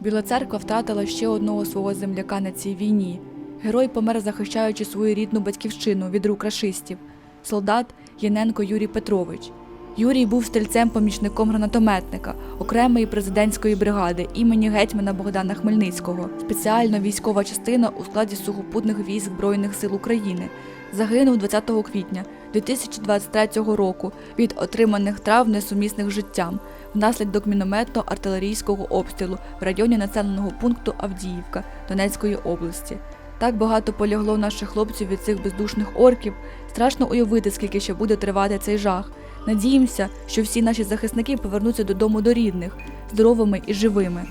Біла церква втратила ще одного свого земляка на цій війні. Герой помер, захищаючи свою рідну батьківщину від рук рашистів. Солдат Яненко Юрій Петрович. Юрій був стрільцем-помічником гранатометника окремої президентської бригади імені гетьмана Богдана Хмельницького, спеціальна військова частина у складі сухопутних військ Збройних сил України. Загинув 20 квітня 2023 року від отриманих травм, несумісних життям, внаслідок мінометно-артилерійського обстрілу в районі населеного пункту Авдіївка Донецької області. Так багато полягло наших хлопців від цих бездушних орків. Страшно уявити, скільки ще буде тривати цей жах. Надіємося, що всі наші захисники повернуться додому до рідних, здоровими і живими.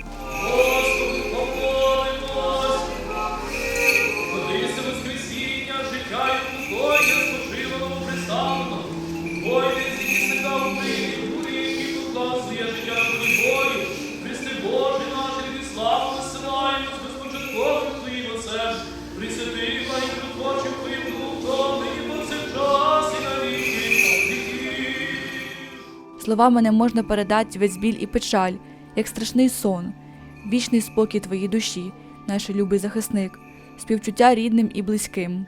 Словами не можна передати весь біль і печаль, як страшний сон, вічний спокій твоїй душі, наш любий захисник, співчуття рідним і близьким.